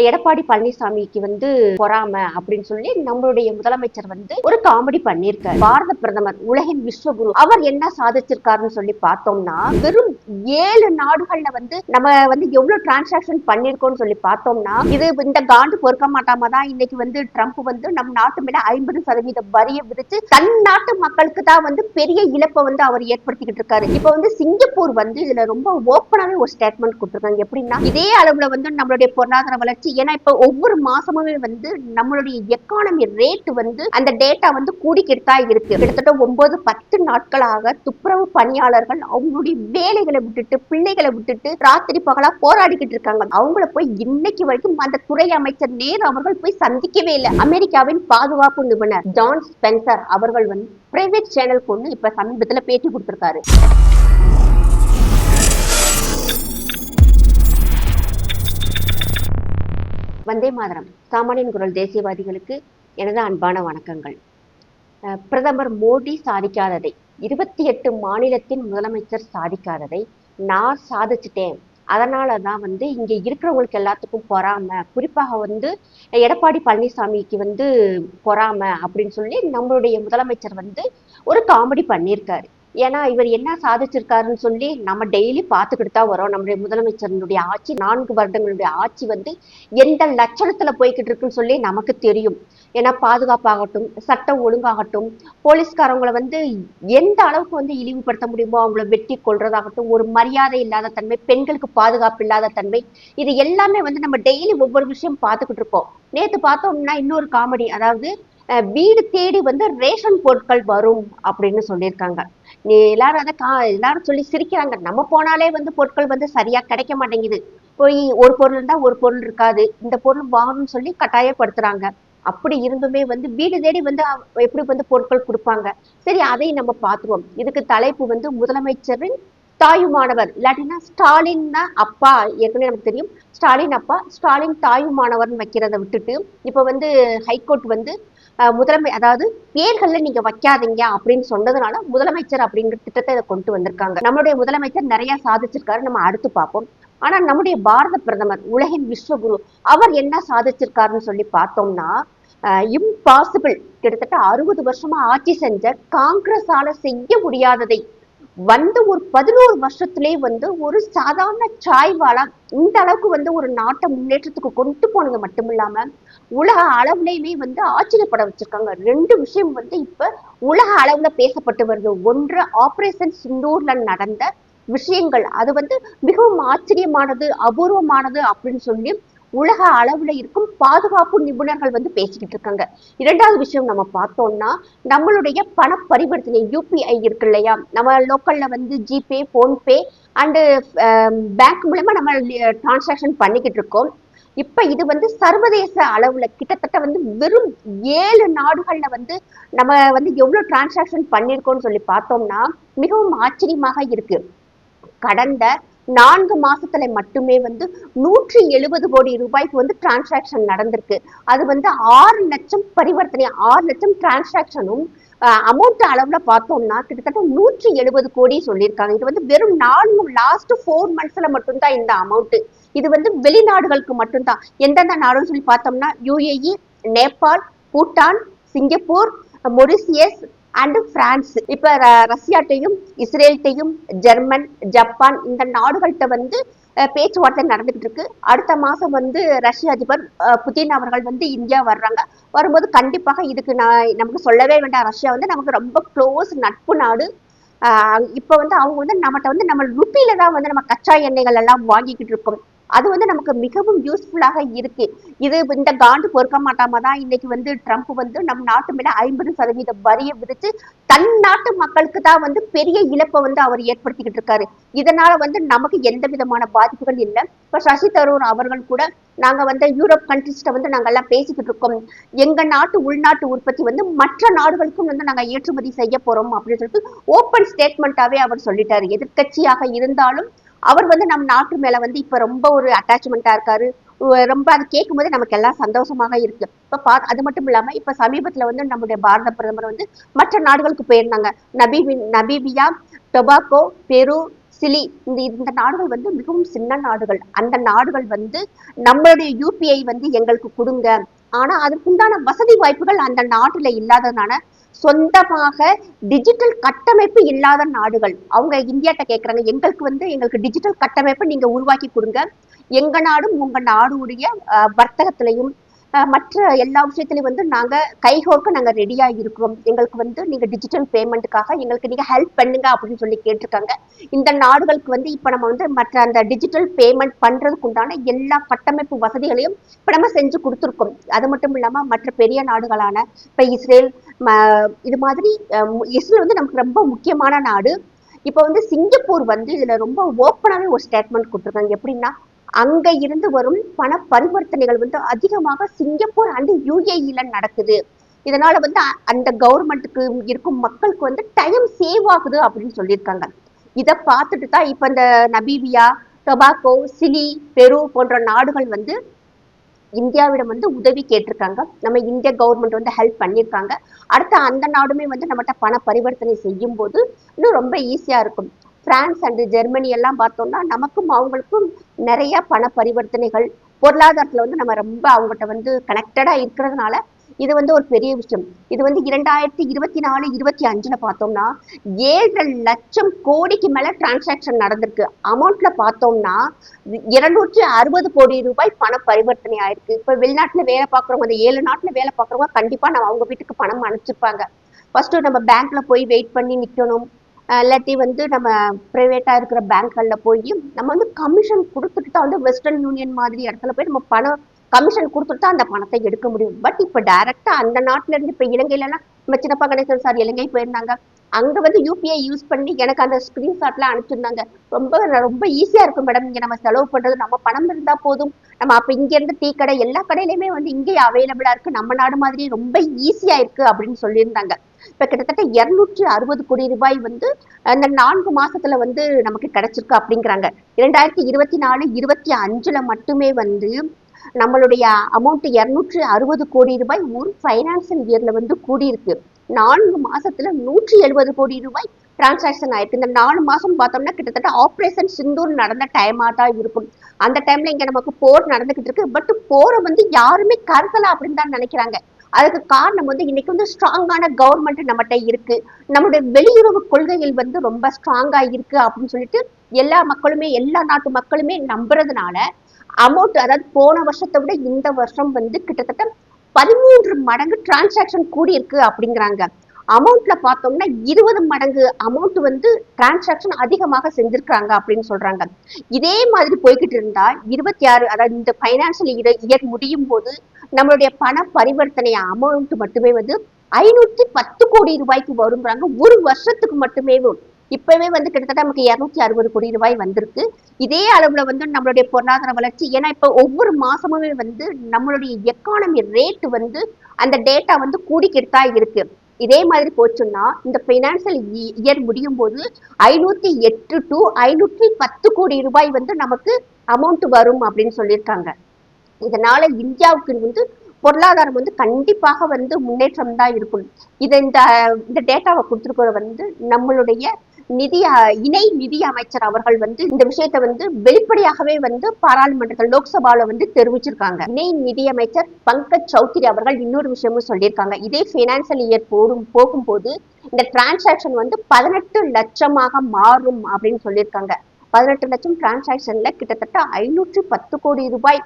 எடப்பாடி பழனிசாமிக்கு வந்து பொறாம அப்படின்னு சொல்லி நம்மளுடைய முதலமைச்சர் வந்து ஒரு காமெடி பண்ணியிருக்காரு. பாரத பிரதமர் உலகின் விஸ்வகுரு அவர் என்ன சாதிச்சிருக்காருன்னு சொல்லி பார்த்தோம்னா வெறும் ஏழு நாடுகள்ல வந்து நம்ம வந்து எவ்வளவு டிரான்சாக்ஷன் பண்ணிருக்கோம்னு சொல்லி பார்த்தோம்னா இது இந்த காண்டு பொறுக்க மாட்டாம தான் இன்னைக்கு வந்து ட்ரம்ப் வந்து நம் நாட்டு மேல ஐம்பது சதவீத வரியை விதிச்சு தன் நாட்டு மக்களுக்கு தான் வந்து பெரிய இழப்பை வந்து அவர் ஏற்படுத்திக்கிட்டு இருக்காரு. இப்ப வந்து சிங்கப்பூர் வந்து இதுல ரொம்ப ஓப்பனாவே ஒரு ஸ்டேட்மெண்ட் கொடுத்துருக்காங்க. எப்படின்னா இதே அளவுல வந்து நம்மளுடைய பொருளாதார வளர்ச்சி ஏன்னா இப்ப ஒவ்வொரு மாசமுமே வந்து நம்மளுடைய எக்கானமி ரேட் வந்து அந்த டேட்டா வந்து கூடிக்கிட்டு தான் இருக்கு. கிட்டத்தட்ட ஒன்பது பத்து நாட்களாக துப்புரவு பணியாளர்கள் அவங்களுடைய வேலைகளை விட்டுட்டு பிள்ளைகளை விட்டுட்டு ராத்திரி பகலா போராடிக்கிட்டு இருக்காங்க. அவங்கள போய் இன்னைக்கு வரைக்கும் அந்த துறை அமைச்சர் நேரு அவர்கள் போய் சந்திக்கவே இல்லை. அமெரிக்காவின் பாதுகாப்பு நிபுணர் ஜான் ஸ்பென்சர் அவர்கள் வந்து பிரைவேட் சேனல் கொண்டு இப்ப சமீபத்துல பேட்டி கொடுத்திருக்காரு. வந்தே மாதரம். சாமானியன் குரல் தேசியவாதிகளுக்கு எனது அன்பான வணக்கங்கள். பிரதமர் மோடி சாதிக்காததை இருபத்தி எட்டு மாநிலத்தின் முதலமைச்சர் சாதிக்காததை நான் சாதிச்சிட்டேன். அதனால தான் வந்து இங்கே இருக்கிறவங்களுக்கு எல்லாத்துக்கும் பொறாம குறிப்பாக வந்து எடப்பாடி பழனிசாமிக்கு வந்து பொறாம அப்படின்னு சொல்லி நம்மளுடைய முதலமைச்சர் வந்து ஒரு காமெடி பண்ணியிருக்காரு. ஏன்னா இவர் என்ன சாதிச்சிருக்காருன்னு சொல்லி நம்ம டெய்லி பார்த்துக்கிட்டு தான் வரோம். நம்முடைய முதலமைச்சரினுடைய ஆட்சி நான்கு வருடங்களுடைய ஆட்சி வந்து எந்த லட்சணத்துல போய்கிட்டு இருக்குன்னு சொல்லி நமக்கு தெரியும். ஏன்னா பாதுகாப்பாகட்டும் சட்டம் ஒழுங்காகட்டும் போலீஸ்காரவங்களை வந்து எந்த அளவுக்கு வந்து இழிவுபடுத்த முடியுமோ அவங்கள வெட்டி கொள்றதாகட்டும் ஒரு மரியாதை இல்லாத தன்மை பெண்களுக்கு பாதுகாப்பு இல்லாத தன்மை இது எல்லாமே வந்து நம்ம டெய்லி ஒவ்வொரு விஷயம் பார்த்துக்கிட்டு இருக்கோம் நேற்று பார்த்தோம்னா இன்னொரு காமெடி அதாவது வீடு தேடி வந்து ரேஷன் பொருட்கள் வரும் அப்படின்னு சொல்லியிருக்காங்க. நீ எல்லாரும் அதை கா எல்லாரும் சொல்லி சிரிக்கிறாங்க. நம்ம போனாலே வந்து பொருட்கள் வந்து சரியா கிடைக்க மாட்டேங்குது. போய் ஒரு பொருள் இருந்தா ஒரு பொருள் இருக்காது. இந்த பொருள் வாங்கணும்னு சொல்லி கட்டாயப்படுத்துறாங்க. அப்படி இருந்துமே வந்து வீடு தேடி வந்து எப்படி வந்து பொருட்கள் கொடுப்பாங்க? சரி அதை நம்ம பார்த்துருவோம். இதுக்கு தலைப்பு வந்து முதலமைச்சரின் தாயுமானவர். இல்லாட்டினா ஸ்டாலின் தான் அப்பா. ஏற்கனவே நமக்கு தெரியும். ஸ்டாலின் அப்பா ஸ்டாலின் தாயுமானவர்னு வைக்கிறத விட்டுட்டு இப்ப வந்து ஹைகோர்ட் வந்து முதலமை அதாவது பேர்கள்ல நீங்க வைக்காதீங்க அப்படின்னு சொன்னதுனால முதலமைச்சர் அப்படிங்கிற திட்டத்தை இதை கொண்டு வந்திருக்காங்க. நம்மளுடைய முதலமைச்சர் நிறைய சாதிச்சிருக்காரு நம்ம அடுத்து பார்ப்போம். ஆனா நம்முடைய பாரத பிரதமர் உலகின் விஸ்வகுரு அவர் என்ன சாதிச்சிருக்காருன்னு சொல்லி பார்த்தோம்னா இம்பாசிபிள் கிட்டத்தட்ட அறுபது வருஷமா ஆட்சி செஞ்ச காங்கிரஸால செய்ய முடியாததை வந்து ஒரு பதினோரு வருஷத்திலே வந்து ஒரு சாதாரண சாய்வால இந்த அளவுக்கு வந்து ஒரு நாட்டை முன்னேற்றத்துக்கு கொண்டு போனது மட்டும் இல்லாம உலக அளவுலையுமே வந்து ஆச்சரியப்பட வச்சிருக்காங்க. ரெண்டு விஷயம் வந்து இப்ப உலக அளவுல பேசப்பட்டு வருது. ஒன்று ஆபரேஷன் சிந்தூர்ல நடந்த விஷயங்கள். அது வந்து மிகவும் ஆச்சரியமானது அபூர்வமானது அப்படின்னு சொல்லி உலக அளவுல இருக்கும் பாதுகாப்பு நிபுணர்கள் வந்து பேசிக்கிட்டு இருக்காங்க. இரண்டாவது விஷயம் நம்ம பார்த்தோம்னா நம்மளுடைய பண பரிவர்த்தனை யூபிஐ இருக்கு இல்லையா? நம்ம லோக்கல்ல வந்து ஜிபே போன்பே அண்டு பேங்க் மூலமா நம்ம uh, டிரான்சாக்ஷன் பண்ணிக்கிட்டு இருக்கோம். இப்ப இது வந்து சர்வதேச அளவுல கிட்டத்தட்ட வந்து வெறும் ஏழு நாடுகள்ல வந்து நம்ம வந்து எவ்வளவு டிரான்சாக்ஷன் பண்ணிருக்கோம்னு சொல்லி பார்த்தோம்னா மிகவும் ஆச்சரியமாக இருக்கு. கடந்த நான்கு மாசத்துல மட்டுமே வந்து நூற்றி எழுபது கோடி ரூபாய்க்கு வந்து டிரான்சாக்ஷன் நடந்திருக்கு. அது வந்து ஆறு லட்சம் பரிவர்த்தனை ஆறு லட்சம் டிரான்சாக்ஷனும் அமௌண்ட் அளவுல பார்த்தோம்னா கிட்டத்தட்ட நூற்றி எழுபது கோடி சொல்லியிருக்காங்க. இது வந்து வெறும் நான்கு லாஸ்ட் ஃபோர் மந்த்ஸ்ல மட்டும்தான் இந்த அமௌண்ட் இது வந்து வெளிநாடுகளுக்கு மட்டும்தான். எந்தெந்த நாடுன்னு சொல்லி பார்த்தோம்னா UAE Nepal Bhutan Singapore Mauritius and France இப்ப ர- ரஷ்யாட்டையும் இஸ்ரேல்ட்டையும் ஜெர்மன் ஜப்பான் இந்த நாடுகள்கிட்ட வந்து பேச்சுவார்த்தை நடந்துகிட்டு இருக்கு அடுத்த மாசம் வந்து ரஷ்ய அதிபர் புதின் அவர்கள் வந்து இந்தியா வர்றாங்க. வரும்போது கண்டிப்பாக இதுக்கு நான் நமக்கு சொல்லவே வேண்டாம். ரஷ்யா வந்து நமக்கு ரொம்ப க்ளோஸ் நட்பு நாடு. இப்போ இப்ப வந்து அவங்க வந்து நம்மகிட்ட வந்து நம்ம ருப்பியில தான் வந்து நம்ம கச்சா எண்ணெய்கள் எல்லாம் வாங்கிக்கிட்டு இருக்கோம் அது வந்து நமக்கு மிகவும் யூஸ்ஃபுல்லாக இருக்கு. இது இந்த காண்டு பொறுக்க மாட்டாம தான் இன்னைக்கு வந்து ட்ரம்ப் வந்து நம் நாட்டு மேல ஐம்பது சதவீத வரியை விதிச்சு தன் நாட்டு மக்களுக்கு தான் வந்து பெரிய இழப்பை வந்து அவர் ஏற்படுத்திக்கிட்டு இருக்காரு. இதனால வந்து நமக்கு எந்த விதமான பாதிப்புகள் இல்லை. இப்ப சசி தரூர் அவர்கள் கூட நாங்க வந்து யூரோப் கண்ட்ரிஸ்ட வந்து நாங்க எல்லாம் பேசிக்கிட்டு இருக்கோம். எங்க நாட்டு உள்நாட்டு உற்பத்தி வந்து மற்ற நாடுகளுக்கும் வந்து நாங்க ஏற்றுமதி செய்ய போறோம் அப்படின்னு சொல்லிட்டு ஓப்பன் ஸ்டேட்மெண்ட்டாவே அவர் சொல்லிட்டாரு. எதிர்க்கட்சியாக இருந்தாலும் அவர் வந்து நம் நாட்டு மேல வந்து இப்ப ரொம்ப ஒரு அட்டாச்மெண்டா இருக்காரு. ரொம்ப அது கேட்கும் போது நமக்கு எல்லாம் சந்தோஷமாக இருக்கு. இப்ப பா அது மட்டும் இல்லாம இப்ப சமீபத்துல வந்து நம்முடைய பாரத பிரதமர் வந்து மற்ற நாடுகளுக்கு போயிருந்தாங்க. நபீபி நபீபியா டொபாக்கோ பெரு சிலி இந்த இந்த நாடுகள் வந்து மிகவும் சின்ன நாடுகள். அந்த நாடுகள் வந்து நம்மளுடைய யூபிஐ வந்து எங்களுக்கு கொடுங்க. ஆனா அதற்குண்டான வசதி வாய்ப்புகள் அந்த நாட்டுல இல்லாததுனால சொந்தமாக டிஜிட்டல் கட்டமைப்பு இல்லாத நாடுகள். அவங்க இந்தியாட்ட கேட்குறாங்க எங்களுக்கு வந்து எங்களுக்கு டிஜிட்டல் கட்டமைப்பை நீங்க உருவாக்கி கொடுங்க. எங்க நாடும் உங்க நாடுடைய அஹ், வர்த்தகத்திலையும் மற்ற எல்லா விஷயத்திலையும் வந்து நாங்க கைகோர்க்க நாங்க ரெடியா இருக்கிறோம். எங்களுக்கு வந்து நீங்க டிஜிட்டல் பேமெண்ட்டுக்காக எங்களுக்கு நீங்க ஹெல்ப் பண்ணுங்க அப்படின்னு சொல்லி கேட்டிருக்காங்க. இந்த நாடுகளுக்கு வந்து இப்ப நம்ம வந்து மற்ற அந்த டிஜிட்டல் பேமெண்ட் பண்றதுக்கு உண்டான எல்லா கட்டமைப்பு வசதிகளையும் இப்ப நம்ம செஞ்சு கொடுத்துருக்கோம். அது மட்டும் இல்லாம மற்ற பெரிய நாடுகளான இப்ப இஸ்ரேல் ம- இது மாதிரி இஸ்ரேல் வந்து நமக்கு ரொம்ப முக்கியமான நாடு. இப்போ வந்து சிங்கப்பூர் வந்து இதுல ரொம்ப ஓப்பனாகவே ஒரு ஸ்டேட்மெண்ட் கொடுத்துருக்காங்க. எப்படின்னா அங்க இருந்து வரும் பண பரிவர்த்தனைகள் வந்து அதிகமாக சிங்கப்பூர் அண்ட் யூஏஇல நடக்குது. இதனால வந்து அ- அந்த கவர்மெண்ட்டுக்கு இருக்கும் மக்களுக்கு வந்து டைம் சேவ் ஆகுது அப்படின்னு சொல்லியிருக்காங்க. இதை பார்த்துட்டு தான் இப்போ இந்த நபீபியா டொபாக்கோ சிலி பெரு போன்ற நாடுகள் வந்து இந்தியாவிடம் வந்து உதவி கேட்டிருக்காங்க. நம்ம இந்திய கவர்மெண்ட் வந்து ஹெல்ப் பண்ணியிருக்காங்க. அடுத்து அந்த நாடுமே வந்து நம்மகிட்ட பண பரிவர்த்தனை செய்யும் போது இன்னும் ரொம்ப ஈஸியாக இருக்கும். பிரான்ஸ் அண்டு ஜெர்மனி எல்லாம் பார்த்தோம்னா நமக்கும் அவங்களுக்கும் நிறைய பண பரிவர்த்தனைகள் பொருளாதாரத்துல வந்து நம்ம ரொம்ப அவங்ககிட்ட வந்து கனெக்டடா இருக்கிறதுனால இது வந்து ஒரு பெரிய விஷயம். இது வந்து இரண்டாயிரத்தி இருபத்தி நாலு இருபத்தி அஞ்சுல பார்த்தோம்னா ஏழு லட்சம் கோடிக்கு மேல டிரான்சாக்ஷன் நடந்திருக்கு. அமௌண்ட்ல பார்த்தோம்னா இருநூற்றி அறுபது கோடி ரூபாய் பண பரிவர்த்தனை ஆயிருக்கு. இப்ப வெளிநாட்டுல வேலை பார்க்குறவங்க அந்த ஏழு நாட்டுல வேலை பார்க்குறவங்க கண்டிப்பா நம்ம அவங்க வீட்டுக்கு பணம் அனுப்பிச்சிருப்பாங்க. ஃபர்ஸ்ட் நம்ம பேங்க்ல போய் வெயிட் பண்ணி நிக்கணும். இல்லாட்டி வந்து நம்ம பிரைவேட்டா இருக்கிற பேங்க்களில் போய் நம்ம வந்து கமிஷன் கொடுத்துட்டு தான் வந்து வெஸ்டர்ன் யூனியன் மாதிரி இடத்துல போய் நம்ம பணம் கமிஷன் கொடுத்துட்டு தான் அந்த பணத்தை எடுக்க முடியும். பட் இப்ப டைரக்டா அந்த நாட்டுல இருந்து இப்ப இலங்கையில நம்ம சின்னப்பா கணேசன் சார் இலங்கை போயிருந்தாங்க. அங்க வந்து யூபிஐ யூஸ் பண்ணி எனக்கு அந்த ஸ்கிரீன்ஷாட்லாம் அனுப்பிச்சிருந்தாங்க. ரொம்ப ரொம்ப ஈஸியா இருக்கும் மேடம் இங்க நம்ம செலவு பண்றது நம்ம பணம் இருந்தா போதும். நம்ம அப்ப இங்க இருந்து டீ கடை எல்லா கடையிலயுமே வந்து இங்கே அவைலபிளா இருக்கு. நம்ம நாடு மாதிரி ரொம்ப ஈஸியா இருக்கு அப்படின்னு சொல்லியிருந்தாங்க. இப்ப கிட்டத்தட்ட இருநூற்றி அறுபது கோடி ரூபாய் வந்து அந்த நான்கு மாசத்துல வந்து நமக்கு கிடைச்சிருக்கு அப்படிங்கிறாங்க. இரண்டாயிரத்தி இருபத்தி நாலு இருபத்தி அஞ்சுல மட்டுமே வந்து நம்மளுடைய அமௌண்ட் இருநூற்றி அறுபது கோடி ரூபாய் ஒரு ஃபைனான்சியல் இயர்ல வந்து கூடியிருக்கு. நான்கு மாசத்துல நூற்றி எழுபது கோடி ரூபாய் டிரான்சாக்ஷன் ஆயிருக்கு. இந்த நாலு மாசம் பார்த்தோம்னா கிட்டத்தட்ட ஆபரேஷன் சிந்தூர் நடந்த டைமா தான் இருக்கும். அந்த டைம்ல இங்க நமக்கு போர் நடந்துகிட்டு இருக்கு. பட் போரை வந்து யாருமே கருதலாம் அப்படின்னு தான் நினைக்கிறாங்க. அதுக்கு காரணம் வந்து இன்னைக்கு வந்து ஸ்ட்ராங்கான கவர்மெண்ட் நம்மகிட்ட இருக்கு. நம்முடைய வெளியுறவு கொள்கைகள் வந்து ரொம்ப ஸ்ட்ராங்கா இருக்கு அப்படின்னு சொல்லிட்டு எல்லா மக்களுமே எல்லா நாட்டு மக்களுமே நம்புறதுனால அமௌண்ட் அதாவது போன வருஷத்தை விட இந்த வருஷம் வந்து கிட்டத்தட்ட பதிமூன்று மடங்கு டிரான்சாக்ஷன் கூடியிருக்கு அப்படிங்கிறாங்க. அமௌண்ட்ல பார்த்தோம்னா இருபது மடங்கு அமௌண்ட் வந்து டிரான்சாக்ஷன் அதிகமாக செஞ்சிருக்காங்க அப்படின்னு சொல்றாங்க. இதே மாதிரி போய்கிட்டு இருந்தா இருபத்தி ஆறு அதாவது இந்த பைனான்சியல் இயர் முடியும் போது நம்மளுடைய பண பரிவர்த்தனை அமௌண்ட் மட்டுமே வந்து ஐநூத்தி பத்து கோடி ரூபாய்க்கு வருங்கிறாங்க ஒரு வருஷத்துக்கு மட்டுமே இப்பவே வந்து கிட்டத்தட்ட நமக்கு இருநூத்தி அறுபது கோடி ரூபாய் வந்திருக்கு. இதே அளவுல வந்து நம்மளுடைய பொருளாதார வளர்ச்சி ஏன்னா இப்ப ஒவ்வொரு மாசமுமே வந்து நம்மளுடைய எக்கானமி ரேட் வந்து அந்த டேட்டா வந்து கூடிக்கிட்டு தான் இருக்கு. இதே மாதிரி போச்சுன்னா இந்த பைனான்சியல் இயர் முடியும் போது ஐநூத்தி எட்டு டு ஐநூற்றி பத்து கோடி ரூபாய் வந்து நமக்கு அமௌண்ட் வரும் அப்படின்னு சொல்லியிருக்காங்க. இதனால இந்தியாவுக்கு வந்து பொருளாதாரம் வந்து கண்டிப்பாக வந்து முன்னேற்றம் தான் இருக்கும். இதை இந்த இந்த டேட்டாவை கொடுத்துருக்கிற வந்து நம்மளுடைய நிதி இணை நிதி அமைச்சர் அவர்கள் வந்து இந்த விஷயத்தை வந்து வெளிப்படையாகவே வந்து பாராளுமன்றத்தில் லோக்சபால வந்து தெரிவிச்சிருக்காங்க. இணை நிதி அமைச்சர் பங்கஜ் சௌத்ரி அவர்கள் இன்னொரு விஷயமும் சொல்லியிருக்காங்க. இதே பினான்சியல் இயர் போடும் போகும்போது இந்த டிரான்சாக்ஷன் வந்து பதினெட்டு லட்சமாக மாறும் அப்படின்னு சொல்லியிருக்காங்க. பதினெட்டு லட்சம் டிரான்சாக்ஷன்ல கிட்டத்தட்ட ஐநூற்றி பத்து கோடி ரூபாய்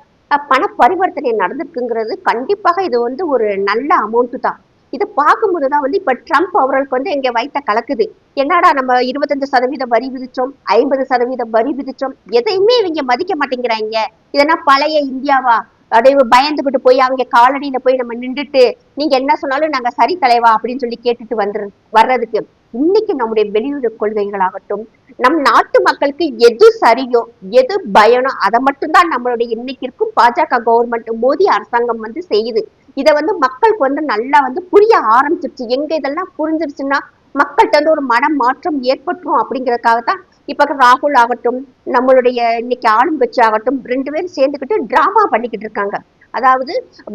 பண பரிவர்த்தனை நடந்திருக்குங்கிறது கண்டிப்பாக இது வந்து ஒரு நல்ல அமௌண்ட்டு தான். இதை பார்க்கும்போது தான் வந்து இப்ப ட்ரம்ப் அவர்களுக்கு வந்து இங்க வைத்த கலக்குது. என்னடா நம்ம இருபத்தஞ்சு சதவீதம் வரி விதிச்சோம் ஐம்பது சதவீதம் வரி விதிச்சோம் எதையுமே இவங்க மதிக்க மாட்டேங்கிறாங்க. இதெல்லாம் பழைய இந்தியாவா? அப்படியே பயந்துகிட்டு போய் அவங்க காலடியில போய் நம்ம நின்றுட்டு நீங்க என்ன சொன்னாலும் நாங்க சரி தலைவா அப்படின்னு சொல்லி கேட்டுட்டு வந்துரு வர்றதுக்கு. இன்னைக்கு நம்முடைய வெளியுறவு கொள்கைகளாகட்டும் நம் நாட்டு மக்களுக்கு எது சரியோ எது பயனோ அதை மட்டும்தான் நம்மளுடைய இன்னைக்கு இருக்கும் பாஜக கவர்மெண்ட் மோடி அரசாங்கம் வந்து செய்யுது. இதை வந்து மக்களுக்கு வந்து நல்லா வந்து புரிய ஆரம்பிச்சிருச்சு. எங்க இதெல்லாம் புரிஞ்சிருச்சுன்னா மக்கள்கிட்ட வந்து ஒரு மன மாற்றம் ஏற்பட்டுரும் அப்படிங்கறதுக்காக தான் இப்ப ராகுல் ஆகட்டும் நம்மளுடைய இன்னைக்கு ஆளும் கட்சி ஆகட்டும் ரெண்டு பேரும் சேர்ந்துக்கிட்டு டிராமா பண்ணிக்கிட்டு இருக்காங்க. அதாவது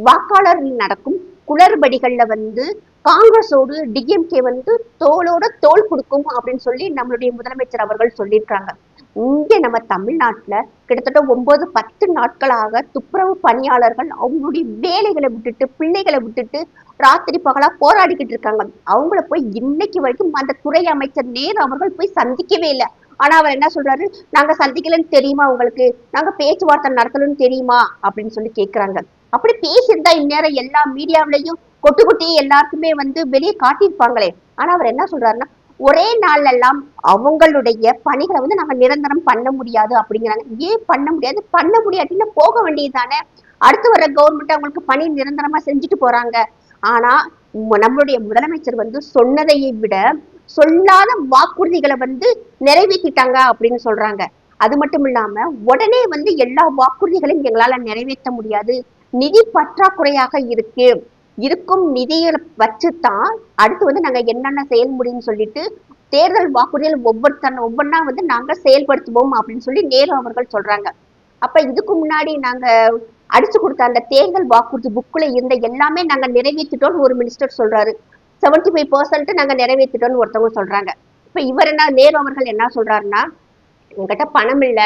வாக்காளர்கள் நடக்கும் குளறுபடிகள்ல வந்து காங்கிரஸோடு டிஎம்கே வந்து தோளோட தோல் கொடுக்கும் அப்படின்னு சொல்லி நம்மளுடைய முதலமைச்சர் அவர்கள் சொல்லியிருக்காங்க. இங்கே நம்ம தமிழ்நாட்டுல கிட்டத்தட்ட ஒன்பது பத்து நாட்களாக துப்புரவு பணியாளர்கள் அவங்களுடைய வேலைகளை விட்டுட்டு பிள்ளைகளை விட்டுட்டு ராத்திரி பகலா போராடிக்கிட்டு இருக்காங்க. அவங்கள போய் இன்னைக்கு வரைக்கும் அந்த துறை அமைச்சர் நேரு அவர்கள் போய் சந்திக்கவே இல்லை. ஆனா அவர் என்ன சொல்றாரு? நாங்க சந்திக்கலன்னு தெரியுமா உங்களுக்கு? நாங்க பேச்சுவார்த்தை நடத்தலன்னு தெரியுமா? அப்படின்னு சொல்லி கேக்குறாங்க. அப்படி பேசியிருந்தா இந்நேரம் எல்லா மீடியாவிலையும் கொட்டு குட்டி எல்லாருக்குமே வந்து வெளியே காட்டியிருப்பாங்களே. ஆனா அவர் என்ன சொல்றாருன்னா ஒரே நாள்ல எல்லாம் அவங்களுடைய பணிகளை வந்து நாங்க நிரந்தரம் பண்ண முடியாது அப்படிங்கிறாங்க. ஏன் பண்ண முடியாது? பண்ண முடியாட்டின்னா போக வேண்டியதுதானே. அடுத்து வர கவர்மெண்ட் அவங்களுக்கு பணி நிரந்தரமா செஞ்சுட்டு போறாங்க. ஆனா நம்மளுடைய முதலமைச்சர் வந்து சொன்னதையை விட சொல்லாத வாக்குறுதிகளை வந்து நிறைவேற்றிட்டாங்க அப்படின்னு சொல்றாங்க. அது மட்டும் இல்லாம உடனே வந்து எல்லா வாக்குறுதிகளையும் எங்களால நிறைவேற்ற முடியாது. நிதி பற்றாக்குறையாக இருக்கு. இருக்கும் நிதியை வச்சுதான் அடுத்து வந்து நாங்க என்னென்ன செயல் முடியும்னு சொல்லிட்டு தேர்தல் வாக்குறுதிகள் ஒவ்வொருத்தன ஒவ்வொன்றா வந்து நாங்க செயல்படுத்துவோம் அப்படின்னு சொல்லி நேரு அவர்கள் சொல்றாங்க. அப்ப இதுக்கு முன்னாடி நாங்க அடிச்சு கொடுத்த அந்த தேர்தல் வாக்குறுதி புக்ல இருந்த எல்லாமே நாங்க நிறைவேற்றிட்டோம்னு ஒரு மினிஸ்டர் சொல்றாரு. 75% ஃபைவ் பர்சன்ட் நாங்க நிறைவேற்றிட்டோம்னு ஒருத்தவங்க சொல்றாங்க. இப்ப இவர் என்ன நேரு அவர்கள் என்ன சொல்றாருன்னா எங்கிட்ட பணம் இல்ல.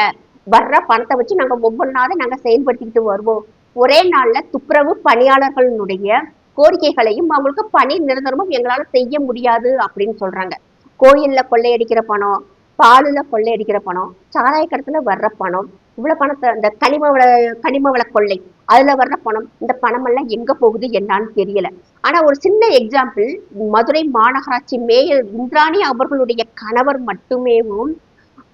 வர்ற பணத்தை வச்சு நாங்க ஒவ்வொன்றாவது நாங்க செயல்படுத்திக்கிட்டு வருவோம். ஒரே நாள்ல துப்புரவு பணியாளர்களுடைய கோரிக்கைகளையும் அவங்களுக்கு பணி நிரந்தரமும் எங்களால செய்ய முடியாது அப்படின்னு சொல்றாங்க. கோயில்ல கொள்ளையடிக்கிற பணம் பாலுல கொள்ளையடிக்கிற பணம் சாராய கடத்துல வர்ற பணம் இவ்வளவு பணத்தை இந்த கனிம வள கனிம வள கொள்ளை அதுல வர்ற பணம் இந்த பணம் எல்லாம் எங்க போகுது என்னன்னு தெரியல. ஆனா ஒரு சின்ன எக்ஸாம்பிள் மதுரை மாநகராட்சி மேயர் இந்திராணி அவர்களுடைய கணவர் மட்டுமேவும்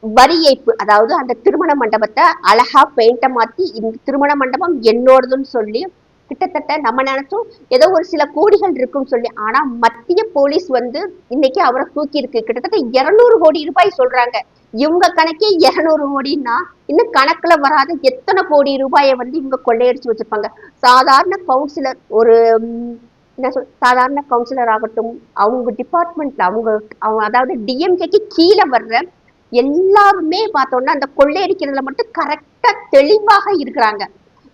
வரி ஏய்ப்பு அதாவது அந்த திருமண மண்டபத்தை அழகா பெயிண்ட மாத்தி இந்த திருமண மண்டபம் என்னோடதுன்னு சொல்லி கிட்டத்தட்ட நம்ம நினைச்சோம் ஏதோ ஒரு சில கோடிகள் இருக்கும்னு சொல்லி. ஆனா மத்திய போலீஸ் வந்து இன்னைக்கு அவரை தூக்கி இருக்கு கிட்டத்தட்ட இருநூறு கோடி ரூபாய் சொல்றாங்க. இவங்க கணக்கே இருநூறு கோடின்னா இன்னும் கணக்குல வராத எத்தனை கோடி ரூபாயை வந்து இவங்க கொள்ளையடிச்சு வச்சிருப்பாங்க. சாதாரண கவுன்சிலர் ஒரு என்ன சொல் சாதாரண கவுன்சிலர் ஆகட்டும் அவங்க டிபார்ட்மெண்ட்ல அவங்க அவங்க அதாவது டிஎம்கேக்கு கீழே வர்ற எல்லாருமே பார்த்தோம்னா அந்த கொள்ளையடிக்கிறதுல மட்டும் கரெக்டா தெளிவாக இருக்கிறாங்க.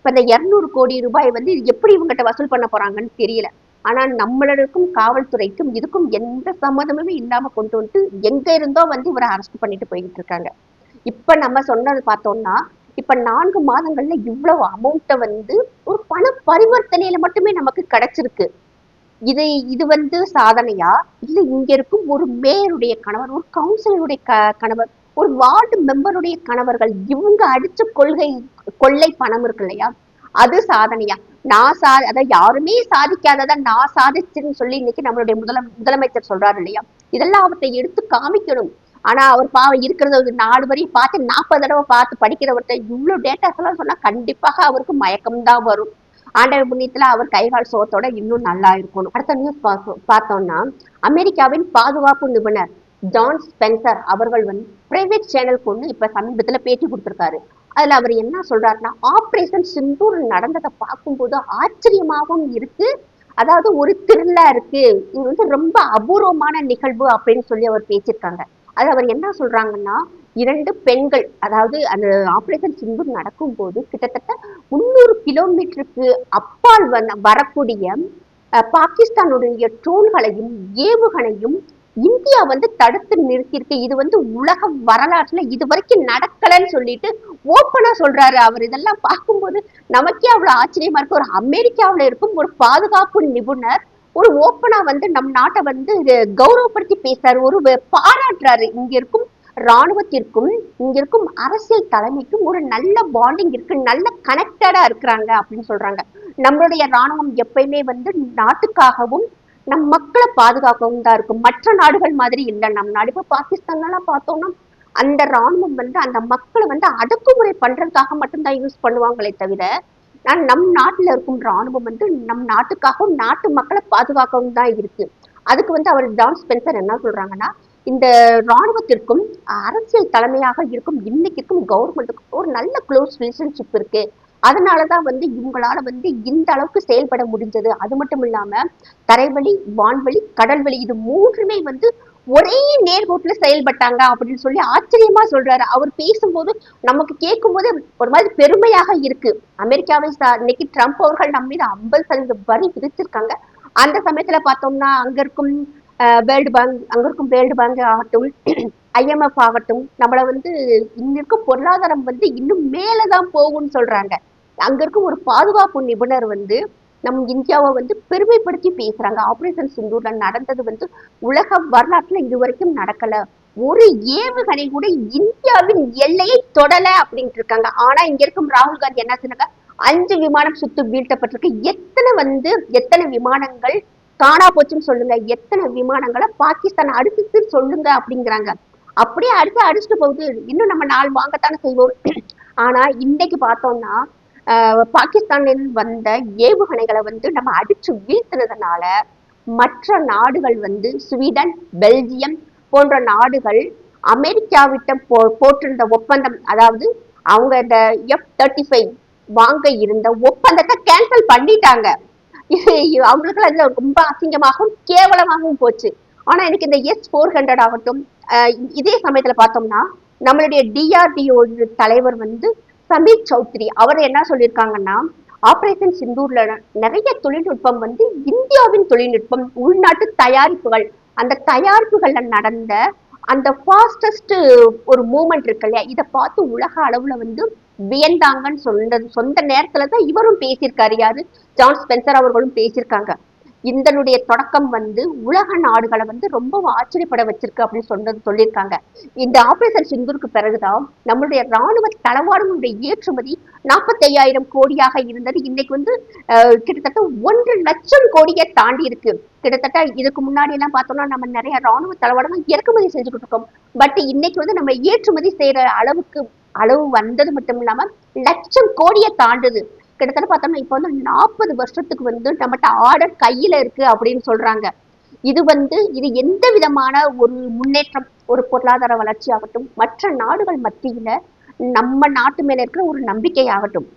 இப்ப இந்த இருநூறு கோடி ரூபாய் வந்து இது எப்படி இவங்ககிட்ட வசூல் பண்ண போறாங்கன்னு தெரியல. ஆனா நம்மளுக்கும் காவல்துறைக்கும் இதுக்கும் எந்த சம்மதமுமே இல்லாம கொண்டு வந்து எங்க இருந்தோ வந்து இவரை அரெஸ்ட் பண்ணிட்டு போயிட்டு இருக்காங்க. இப்ப நம்ம சொன்னது பார்த்தோம்னா இப்ப நான்கு மாதங்கள்ல இவ்வளவு அமௌண்ட்டை வந்து ஒரு பண பரிவர்த்தனையில மட்டுமே நமக்கு கிடைச்சிருக்கு. இது இது வந்து சாதனையா? இல்ல இங்க இருக்கும் ஒரு மேயருடைய கணவர் ஒரு கவுன்சிலருடைய க கணவர் ஒரு வார்டு மெம்பருடைய கணவர்கள் இவங்க அடிச்ச கொள்கை கொள்ளை பணம் இருக்கு இல்லையா? அது சாதனையா? நான் சா அதாவது யாருமே சாதிக்காததை நான் சாதிச்சேன்னு சொல்லி இன்னைக்கு நம்மளுடைய முதல முதலமைச்சர் சொல்றாரு இல்லையா? இதெல்லாம் அவர்கிட்ட எடுத்து காமிக்கணும். ஆனா அவர் பாவம் இருக்கிறத ஒரு நாலு வரையும் பார்த்து நாற்பது தடவை பார்த்து படிக்கிறவர்கிட்ட இவ்வளவு டேட்டாஸ் எல்லாம் சொன்னா கண்டிப்பாக அவருக்கு மயக்கம் தான் வரும். ஆண்டவர் புண்ணியத்துல அவர் கைகால் சோத்தோட இன்னும் நல்லா இருக்கணும். அடுத்த நியூஸ் பார்த்தோம்னா அமெரிக்காவின் பாதுகாப்பு நிபுணர் ஜான் ஸ்பென்சர் அவர்கள் வந்து பிரைவேட் சேனலுக்கு ஒன்று இப்ப சமீபத்துல பேட்டி கொடுத்துருக்காரு. அதுல அவர் என்ன சொல்றாருன்னா ஆப்ரேஷன் சிந்தூர் நடந்ததை பார்க்கும்போது ஆச்சரியமாகவும் இருக்கு. அதாவது ஒரு திருளா இருக்கு. இது வந்து ரொம்ப அபூர்வமான நிகழ்வு அப்படின்னு சொல்லி அவர் பேசியிருக்காங்க. அது அவர் என்ன சொல்றாங்கன்னா இரண்டு பெண்கள் அதாவது அந்த ஆபரேஷன் சிந்தூர் நடக்கும்போது கிட்டத்தட்ட முந்நூறு கிலோமீட்டருக்கு அப்பால் வந்த வரக்கூடிய பாகிஸ்தானுடைய ட்ரோன்களையும் ஏவுகணையும் இந்தியா வந்து தடுத்து நிறுத்தியிருக்கு. இது வந்து உலக வரலாற்றுல இது வரைக்கும் நடக்கலைன்னு சொல்லிட்டு ஓப்பனா சொல்றாரு அவர். இதெல்லாம் பார்க்கும்போது நமக்கே அவ்வளவு ஆச்சரியமா இருக்கு. ஒரு அமெரிக்காவில இருக்கும் ஒரு பாதுகாப்பு நிபுணர் ஒரு ஓப்பனா வந்து நம் நாட்டை வந்து இது கௌரவப்படுத்தி பேசுறாரு. ஒரு பாராட்டுறாரு. இங்க இருக்கும் ராணுவத்திற்கும் இங்க இருக்கும் அரசியல் தலைமைக்கும் ஒரு நல்ல பாண்டிங் இருக்கு. நல்ல கனெக்டடா இருக்கிறாங்க அப்படின்னு சொல்றாங்க. நம்மளுடைய ராணுவம் எப்பயுமே வந்து நாட்டுக்காகவும் நம் மக்களை பாதுகாக்கவும் தான் இருக்கும். மற்ற நாடுகள் மாதிரி இல்லை. நம் நாடு இப்ப பாகிஸ்தான்லாம் பார்த்தோம்னா அந்த ராணுவம் வந்து அந்த மக்களை வந்து அடக்குமுறை பண்றதுக்காக மட்டும்தான் யூஸ் பண்ணுவாங்களே தவிர நான் நம் நாட்டுல இருக்கும் ராணுவம் வந்து நம் நாட்டுக்காகவும் நாட்டு மக்களை பாதுகாக்கவும் தான் இருக்கு. அதுக்கு வந்து அவர் ஜான் ஸ்பென்சர் என்ன சொல்றாங்கன்னா இந்த ராணுவத்திற்கும் அரசியல் தலைமையாக இருக்கும் இன்னைக்கு இருக்கும் கவர்மெண்ட்டுக்கும் ஒரு நல்ல க்ளோஸ் ரிலேஷன்ஷிப் இருக்கு. அதனாலதான் வந்து இவங்களால வந்து இந்த அளவுக்கு செயல்பட முடிஞ்சது. அது மட்டும் இல்லாம தரைவழி வான்வழி கடல்வழி இது மூன்றுமே வந்து ஒரே நேர்கோட்டுல செயல்பட்டாங்க அப்படின்னு சொல்லி ஆச்சரியமா சொல்றாரு. அவர் பேசும்போது நமக்கு கேட்கும்போது ஒரு மாதிரி பெருமையாக இருக்கு. அமெரிக்காவை இன்னைக்கு ட்ரம்ப் அவர்கள் நம்ம மீது ஐம்பது சதவீத வரி விதிச்சிருக்காங்க அந்த சமயத்துல பார்த்தோம்னா அங்க இருக்கும் வேர்ல்டு பேங்க் அங்க இருக்கும் வேர்ல்டு பேங்க் ஆகட்டும் ஐஎம்எஃப் ஆகட்டும் நம்மளை வந்து இங்க இருக்கும் பொருளாதாரம் வந்து இன்னும் மேலதான் போகும்னு சொல்றாங்க. அங்க இருக்கும் ஒரு பாதுகாப்பு நிபுணர் வந்து நம் இந்தியாவை வந்து பெருமைப்படுத்தி பேசுறாங்க. ஆபரேஷன் சிந்தூர்ல நடந்தது வந்து உலக வரலாற்றுல இது வரைக்கும் நடக்கல. ஒரு ஏவுகணை கூட இந்தியாவின் எல்லையை தொடல அப்படின்ட்டு இருக்காங்க. ஆனா இங்க இருக்கும் ராகுல் காந்தி என்ன சொன்னாங்க? அஞ்சு விமானம் சுத்து வீழ்த்தப்பட்டிருக்கு. எத்தனை வந்து எத்தனை விமானங்கள் காணா போச்சுன்னு சொல்லுங்க. எத்தனை விமானங்களை பாகிஸ்தான் அடிச்சுட்டு சொல்லுங்க அப்படிங்கிறாங்க. அப்படியே அடிச்சு அடிச்சுட்டு போகுது. இன்னும் நம்ம நாள் வாங்கத்தானே செய்வோம். ஆனா இன்னைக்கு பார்த்தோம்னா பாகிஸ்தானில் வந்த ஏவுகணைகளை வந்து நம்ம அடிச்சு வீழ்த்துனதுனால மற்ற நாடுகள் வந்து ஸ்வீடன் பெல்ஜியம் போன்ற நாடுகள் அமெரிக்காவிட்ட போ போட்டிருந்த ஒப்பந்தம் அதாவது அவங்க இந்த எஃப் தேர்ட்டி ஃபைவ் வாங்க இருந்த ஒப்பந்தத்தை கேன்சல் பண்ணிட்டாங்க. அவங்களுக்கு அதுல ரொம்ப அசிங்கமாகவும் கேவலமாகவும் போச்சு. ஆனா எனக்கு இந்த எஸ் ஃபோர் ஹண்ட்ரட் ஆகட்டும் இதே சமயத்துல பார்த்தோம்னா நம்மளுடைய டிஆர்டிஓ தலைவர் வந்து சமீர் சௌத்ரி அவர் என்ன சொல்லியிருக்காங்கன்னா ஆபரேஷன் சிந்தூர்ல நிறைய தொழில்நுட்பம் வந்து இந்தியாவின் தொழில்நுட்பம் உள்நாட்டு தயாரிப்புகள். அந்த தயாரிப்புகள்ல நடந்த அந்த ஃபாஸ்டஸ்ட் ஒரு மூமெண்ட் இருக்கு இல்லையா இதை பார்த்து உலக அளவுல வந்து வியந்தாங்கன்னு சொன்ன சொந்த நேரத்துல தான் இவரும் பேசியிருக்காரு யாரு? ஜான் ஸ்பென்சர் அவர்களும் பேசியிருக்காங்க. இதனுடைய தொடக்கம் வந்து உலக நாடுகளை வந்து ரொம்ப ஆச்சரியப்பட வச்சிருக்கு அப்படின்னு சொன்னது சொல்லியிருக்காங்க. இந்த ஆபரேஷன் சிந்தூருக்கு பிறகுதான் நம்மளுடைய ராணுவ தளவாடங்களுடைய ஏற்றுமதி நாற்பத்தி ஐயாயிரம் கோடியாக இருந்தது. இன்னைக்கு வந்து கிட்டத்தட்ட ஒன்று லட்சம் கோடியை தாண்டி இருக்கு. கிட்டத்தட்ட இதுக்கு முன்னாடி எல்லாம் பார்த்தோம்னா நம்ம நிறைய ராணுவ தளவாடங்கள் இறக்குமதி செஞ்சுக்கிட்டு இருக்கோம். பட் இன்னைக்கு வந்து நம்ம ஏற்றுமதி செய்யற அளவுக்கு அளவு வந்தது மட்டும் இல்லாம லட்சம் கோடியை தாண்டுது. கிட்டத்தட்ட பார்த்தோம்னா இப்போ வந்து நாற்பது வருஷத்துக்கு வந்து நம்மகிட்ட ஆர்டர் கையில இருக்கு அப்படின்னு சொல்றாங்க. இது வந்து இது எந்த விதமான ஒரு முன்னேற்றம் ஒரு பொருளாதார வளர்ச்சி ஆகட்டும் மற்ற நாடுகள் மத்தியில நம்ம நாட்டு மேல இருக்கிற ஒரு நம்பிக்கை ஆகட்டும்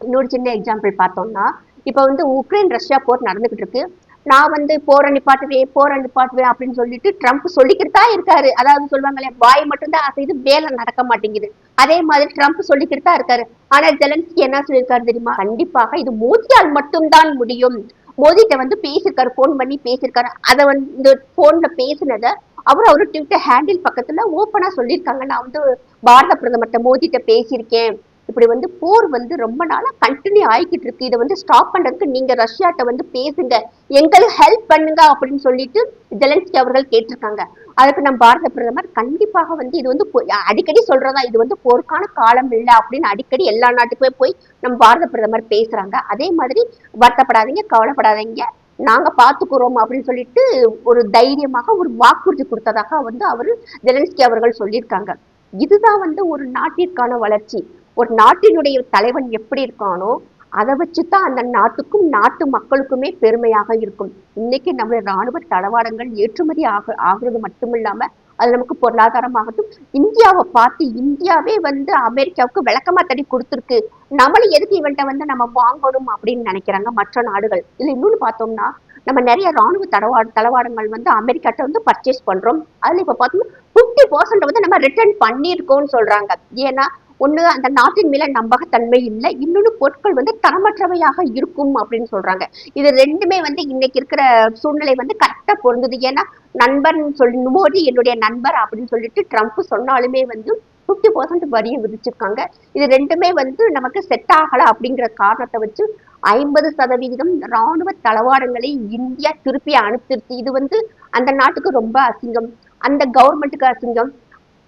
இன்னொரு சின்ன எக்ஸாம்பிள் பார்த்தோம்னா இப்போ வந்து உக்ரைன் ரஷ்யா போர் நடந்துகிட்டு இருக்கு. நான் வந்து போற நிப்பாட்டுவேன் போற நிப்பாட்டுவேன் அப்படின்னு சொல்லிட்டு ட்ரம்ப் சொல்லிக்கிட்டு தான் இருக்காரு. அதாவது சொல்லுவாங்களே வாய் மட்டும்தான் அசைது வேலை நடக்க மாட்டேங்குது. அதே மாதிரி ட்ரம்ப் சொல்லிக்கிட்டு தான் இருக்காரு. ஆனா ஜெலன்ஸ்கி என்ன சொல்லியிருக்காரு தெரியுமா? கண்டிப்பாக இது மோதியால் மட்டும்தான் முடியும். மோதிட்ட வந்து பேசியிருக்காரு போன் பண்ணி பேசியிருக்காரு. அதை வந்து இந்த போன்ல பேசினத அவர் அவரு ட்விட்டர் ஹேண்டில் பக்கத்துல ஓப்பனா சொல்லியிருக்காங்க. நான் வந்து பாரத பிரதமர்கிட்ட மோதிட்ட பேசியிருக்கேன். இப்படி வந்து போர் வந்து ரொம்ப நாளா கண்டினியூ ஆகிக்கிட்டு இருக்கு. இதை வந்து ஸ்டாப் பண்றதுக்கு நீங்க ரஷ்யாட்ட வந்து பேசுங்க. எங்களுக்கு ஹெல்ப் பண்ணுங்க அப்படின்னு சொல்லிட்டு ஜெலன்ஸ்கி அவர்கள் கேட்டிருக்காங்க. அதுக்கு நம்ம பாரத பிரதமர் கண்டிப்பாக வந்து இது வந்து அடிக்கடி சொல்றதா இது வந்து போருக்கான காலம் இல்லை அப்படின்னு அடிக்கடி எல்லா நாட்டுக்குமே போய் நம்ம பாரத பிரதமர் பேசுறாங்க. அதே மாதிரி வருத்தப்படாதீங்க கவலைப்படாதீங்க. நாங்க பாத்துக்கிறோம் அப்படின்னு சொல்லிட்டு ஒரு தைரியமாக ஒரு வாக்குறுதி கொடுத்ததாக வந்து அவர் ஜெலன்ஸ்கி அவர்கள் சொல்லியிருக்காங்க. இதுதான் வந்து ஒரு நாட்டிற்கான வளர்ச்சி. ஒரு நாட்டினுடைய தலைவன் எப்படி இருக்கானோ அதை வச்சுதான் அந்த நாட்டுக்கும் நாட்டு மக்களுக்குமே பெருமையாக இருக்கும். இன்னைக்கு நம்ம ராணுவ தளவாடங்கள் ஏற்றுமதி ஆக ஆகுறது மட்டும் இல்லாம அது நமக்கு பொருளாதாரமாகட்டும் இந்தியாவை பார்த்து இந்தியாவே வந்து அமெரிக்காவுக்கு விளக்கமா தடி கொடுத்துருக்கு. நம்மளும் எதுக்கு இவன்ட்ட வந்து நம்ம வாங்கணும் அப்படின்னு நினைக்கிறாங்க மற்ற நாடுகள். இல்லை இன்னொன்னு பார்த்தோம்னா நம்ம நிறைய ராணுவ தளவா தளவாடங்கள் வந்து அமெரிக்காட்ட வந்து பர்ச்சேஸ் பண்றோம். அதுல இப்ப பார்த்தோம்னா ஃபிஃப்டி பர்சன்ட் வந்து நம்ம ரிட்டர்ன் பண்ணியிருக்கோம்னு சொல்றாங்க. ஏன்னா ஒன்று அந்த நாட்டின் மேல நம்பகத்தன்மை இல்லை. இன்னொன்று பொருட்கள் வந்து தரமற்றவையாக இருக்கும் அப்படின்னு சொல்றாங்க. இது ரெண்டுமே வந்து இன்னைக்கு இருக்கிற சூழ்நிலை வந்து கரெக்டா பொருந்தது. ஏன்னா நண்பன் சொல்லும் போது என்னுடைய நண்பர் அப்படின்னு சொல்லிட்டு ட்ரம்ப் சொன்னாலுமே வந்து ஃபிஃப்டி பர்சன்ட் வரியை விதிச்சிருக்காங்க. இது ரெண்டுமே வந்து நமக்கு செட் ஆகல அப்படிங்கிற காரணத்தை வச்சு ஐம்பது சதவிகிதம் ராணுவ தளவாடங்களை இந்தியா திருப்பி அனுப்பிடுச்சு இது வந்து அந்த நாட்டுக்கு ரொம்ப அசிங்கம். அந்த கவர்மெண்ட்டுக்கு அசிங்கம்.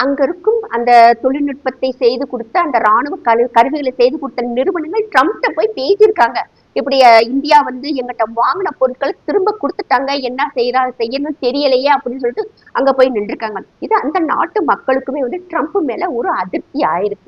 அங்க இருக்கும் அந்த தொழில்நுட்பத்தை செய்து கொடுத்த அந்த ராணுவ கருவிகளை செய்து கொடுத்த நிறுவனங்கள் ட்ரம்ப்ட போய் பேசியிருக்காங்க. இப்படி இந்தியா வந்து எங்கிட்ட வாங்கின பொருட்களை திரும்ப கொடுத்துட்டாங்க. என்ன செய்யறா செய்யணும் தெரியலையே அப்படின்னு சொல்லிட்டு அங்க போய் நின்றுருக்காங்க. இது அந்த நாட்டு மக்களுக்குமே வந்து ட்ரம்ப் மேல ஒரு அதிருப்தி ஆயிருக்கு.